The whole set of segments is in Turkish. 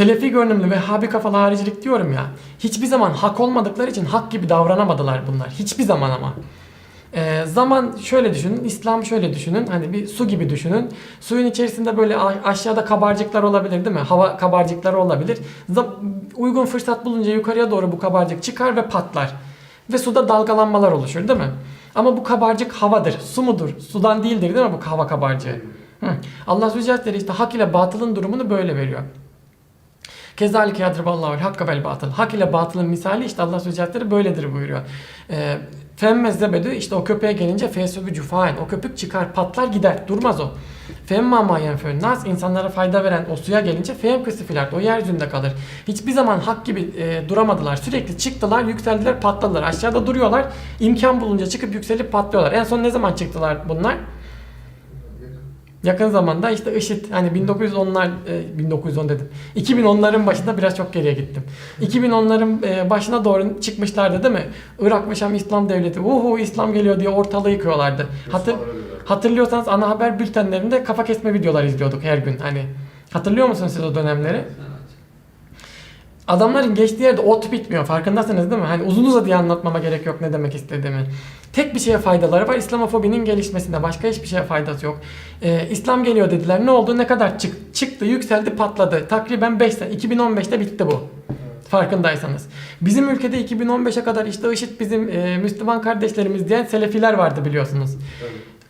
Selefi görünümlü Vehhabi kafalı haricilik diyorum ya. Hiçbir zaman hak olmadıkları için hak gibi davranamadılar bunlar. Hiçbir zaman ama. Ee, zaman şöyle düşünün, İslam şöyle düşünün. Hani bir su gibi düşünün. Suyun içerisinde böyle aşağıda kabarcıklar olabilir değil mi? Hava kabarcıkları olabilir. Zam- uygun fırsat bulunca yukarıya doğru bu kabarcık çıkar ve patlar. Ve suda dalgalanmalar oluşur değil mi? Ama bu kabarcık havadır. Su mudur? Sudan değildir değil mi bu hava kabarcığı? Hı. Allah Zülcelal işte hak ile batılın durumunu böyle veriyor. Kezalike yadriballahu hakka vel batıl. Hak ile batılın misali işte Allah Zülcelal'leri böyledir buyuruyor. Ee, Femme işte o köpeğe gelince fesubü cufaen. O köpük çıkar patlar gider. Durmaz o. Femma ma yenfön nas insanlara fayda veren o suya gelince fem kısıfiler o yeryüzünde kalır. Hiçbir zaman hak gibi e, duramadılar. Sürekli çıktılar, yükseldiler, patladılar. Aşağıda duruyorlar. imkan bulunca çıkıp yükselip patlıyorlar. En son ne zaman çıktılar bunlar? Yakın zamanda işte IŞİD hani 1910'lar e, 1910 dedim. 2010'ların başında biraz çok geriye gittim. 2010'ların e, başına doğru çıkmışlardı değil mi? Irak ve Şam İslam Devleti. Uhu İslam geliyor diye ortalığı yıkıyorlardı. Hatır, hatırlıyorsanız ana haber bültenlerinde kafa kesme videolar izliyorduk her gün. Hani hatırlıyor musunuz siz o dönemleri? Adamların geçtiği yerde ot bitmiyor. Farkındasınız değil mi? Hani uzun uzadıya anlatmama gerek yok ne demek istediğimi. Tek bir şeye faydaları var. İslamofobinin gelişmesinde. Başka hiçbir şeye faydası yok. Ee, İslam geliyor dediler. Ne oldu? Ne kadar çık çıktı, yükseldi, patladı. Takriben 5 sene. 2015'te bitti bu. Farkındaysanız. Bizim ülkede 2015'e kadar işte IŞİD bizim e, Müslüman kardeşlerimiz diyen Selefiler vardı biliyorsunuz.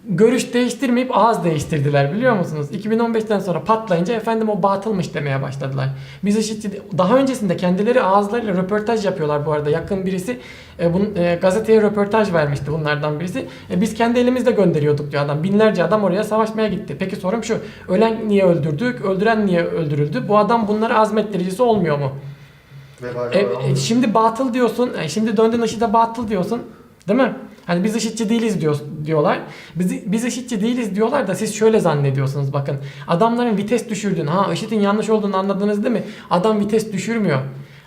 Görüş değiştirmeyip ağız değiştirdiler biliyor musunuz? 2015'ten sonra patlayınca efendim o batılmış demeye başladılar. Biz IŞİD'i daha öncesinde kendileri ağızlarıyla röportaj yapıyorlar bu arada. Yakın birisi e, bun, e, gazeteye röportaj vermişti bunlardan birisi. E, biz kendi elimizle gönderiyorduk diyor adam. Binlerce adam oraya savaşmaya gitti. Peki sorum şu. Ölen niye öldürdük? Öldüren niye öldürüldü? Bu adam bunları azmettiricisi olmuyor mu? E, e, şimdi batıl diyorsun. e, şimdi döndün IŞİD'e batıl diyorsun. Değil mi? Hani biz IŞİD'ci değiliz diyor, diyorlar. Biz, biz IŞİD'ci değiliz diyorlar da siz şöyle zannediyorsunuz bakın. Adamların vites düşürdüğünü, ha IŞİD'in yanlış olduğunu anladınız değil mi? Adam vites düşürmüyor.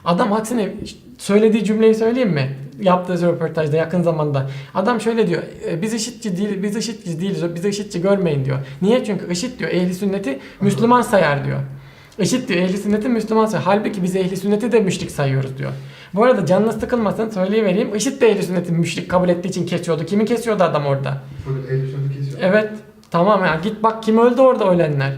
Adam aksine söylediği cümleyi söyleyeyim mi? Yaptığı röportajda yakın zamanda. Adam şöyle diyor. "E, Biz IŞİD'ci değil, biz IŞİD'ci değiliz. Biz IŞİD'ci görmeyin diyor. Niye? Çünkü IŞİD diyor ehli sünneti Müslüman sayar diyor. IŞİD diyor ehli sünneti Müslüman sayar. Halbuki biz ehli sünneti de müşrik sayıyoruz diyor. Bu arada canınız sıkılmasın söyleyivereyim. IŞİD de ehli sünneti müşrik kabul ettiği için kesiyordu. Kimi kesiyordu adam orada? Evet. Tamam ya git bak kim öldü orada ölenler.